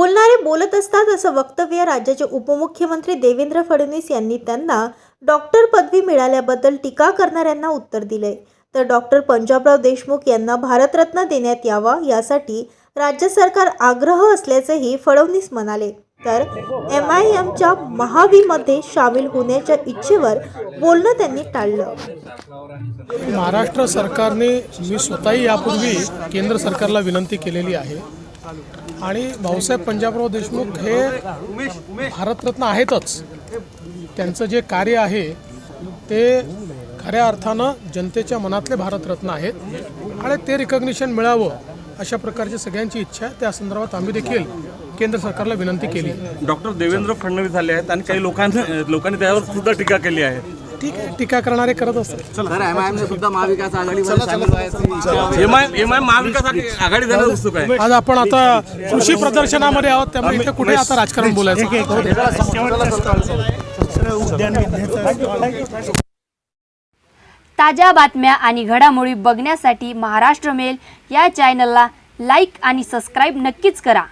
बोलणारे बोलत असतात असं वक्तव्य राज्याचे उपमुख्यमंत्री देवेंद्र फडणवीस यांनी त्यांना डॉक्टर पदवी मिळाल्याबद्दल टीका करणाऱ्यांना उत्तर दिले तर डॉक्टर पंजाबराव देशमुख यांना भारतरत्न देण्यात यावा यासाठी राज्य सरकार आग्रह असल्याचेही फडणवीस म्हणाले. तर एम आय एमच्या महावीमध्ये सामील होण्याच्या इच्छेवर बोलणं त्यांनी टाळलं. महाराष्ट्र सरकारने मी स्वतःही यापूर्वी केंद्र सरकारला विनंती केलेली आहे. आणि भाऊसाहेब पंजाबराव देशमुख हे भारतरत्न आहेतच. त्यांचं जे कार्य आहे ते खऱ्या अर्थानं जनतेच्या मनातले भारतरत्न आहेत आणि ते रिकग्निशन मिळावं अशा प्रकारची सगळ्यांची इच्छा आहे. त्या संदर्भात आम्ही देखील केंद्र सरकारला विनंती केली. डॉक्टर देवेंद्र फडणवीस झाले आहेत आणि काही लोकांनी लोकांनी त्यावर सुद्धा टीका केली आहे. ठीक आहे टीका करणारे करत असतात तर एमआयएमने सुद्धा महाविकास आघाडीमध्ये सामील व्हायचं M I M I Mahavikas Aghadi- Aghadi जाण्यास उत्सुक आहे आज आपण आता कृषी प्रदर्शनामध्ये आहोत त्यामुळे इथे कुठे आता राजकारण बोलायचं ताज्या बातम्या आणि घडामोडी बघण्यासाठी महाराष्ट्र मेल या चॅनलला लाईक आणि सबस्क्राईब नक्कीच करा